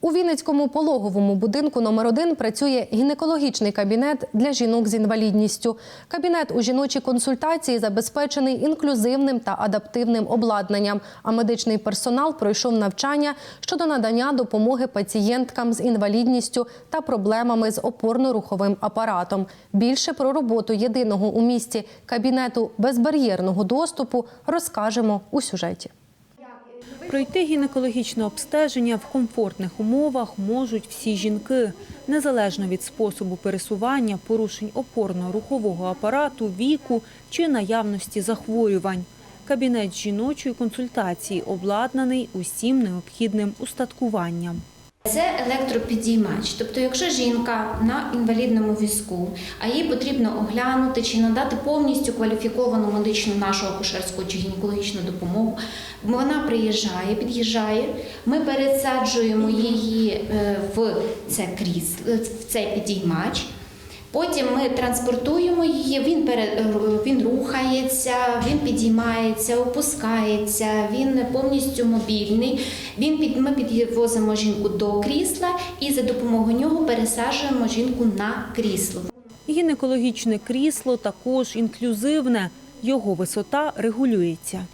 У Вінницькому пологовому будинку номер 1 працює гінекологічний кабінет для жінок з інвалідністю. Кабінет у жіночій консультації забезпечений інклюзивним та адаптивним обладнанням. А медичний персонал пройшов навчання щодо надання допомоги пацієнткам з інвалідністю та проблемами з опорно-руховим апаратом. Більше про роботу єдиного у місті кабінету безбар'єрного доступу розкажемо у сюжеті. Пройти гінекологічне обстеження в комфортних умовах можуть всі жінки, незалежно від способу пересування, порушень опорно-рухового апарату, віку чи наявності захворювань. Кабінет жіночої консультації обладнаний усім необхідним устаткуванням. Це електропідіймач. Тобто, якщо жінка на інвалідному візку, а їй потрібно оглянути чи надати повністю кваліфіковану медичну нашу акушерську чи гінекологічну допомогу, вона приїжджає, під'їжджає, ми пересаджуємо її е, в це крісло, в цей підіймач. Потім ми транспортуємо її, він пере, він рухається, він підіймається, опускається, він повністю мобільний. Він під, ми підвозимо жінку до крісла і за допомогою нього пересаджуємо жінку на крісло. Гінекологічне крісло також інклюзивне. Його висота регулюється.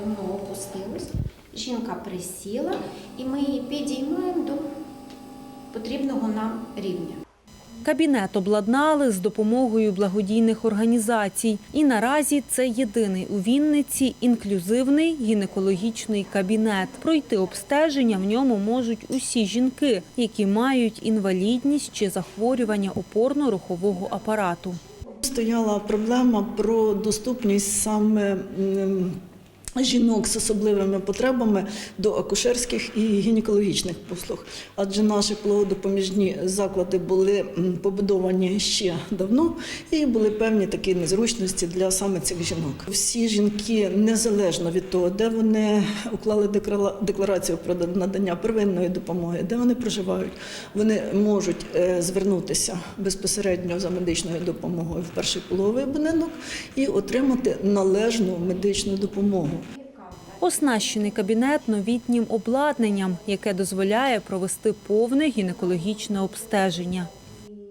Воно опустилось, жінка присіла, і ми її підіймаємо до потрібного нам рівня. Кабінет обладнали з допомогою благодійних організацій. І наразі це єдиний у Вінниці інклюзивний гінекологічний кабінет. Пройти обстеження в ньому можуть усі жінки, які мають інвалідність чи захворювання опорно-рухового апарату. Стояла проблема про доступність саме жінок з особливими потребами до акушерських і гінекологічних послуг, адже наші плодопоміжні заклади були побудовані ще давно і були певні такі незручності для саме цих жінок. Всі жінки, незалежно від того, де вони уклали деклара- декларацію про надання первинної допомоги, де вони проживають, вони можуть е, звернутися безпосередньо за медичною допомогою в перший пологовий будинок і отримати належну медичну допомогу. Оснащений кабінет новітнім обладнанням, яке дозволяє провести повне гінекологічне обстеження.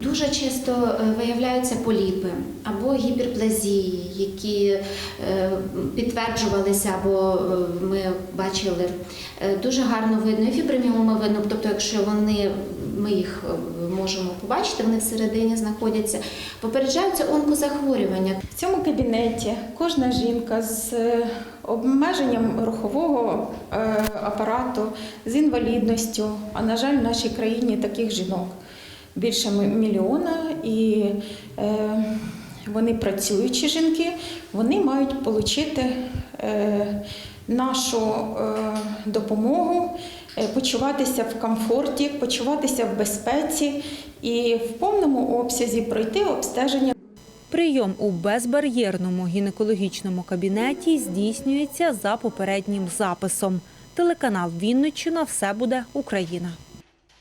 Дуже часто е, виявляються поліпи або гіперплазії, які е, підтверджувалися, або е, ми бачили. Дуже гарно видно і фіброміоми видно, тобто, якщо вони ми їх е, можемо побачити, вони всередині знаходяться. Попереджаються онкозахворювання. В цьому кабінеті кожна жінка з е, обмеженням рухового е, апарату, з інвалідністю, а на жаль, в нашій країні таких жінок більше мільйона, і вони працюючі жінки, вони мають отримати нашу е, допомогу, е, почуватися в комфорті, почуватися в безпеці і в повному обсязі пройти обстеження. Прийом у безбар'єрному гінекологічному кабінеті здійснюється за попереднім записом. Телеканал Вінниччина все буде Україна.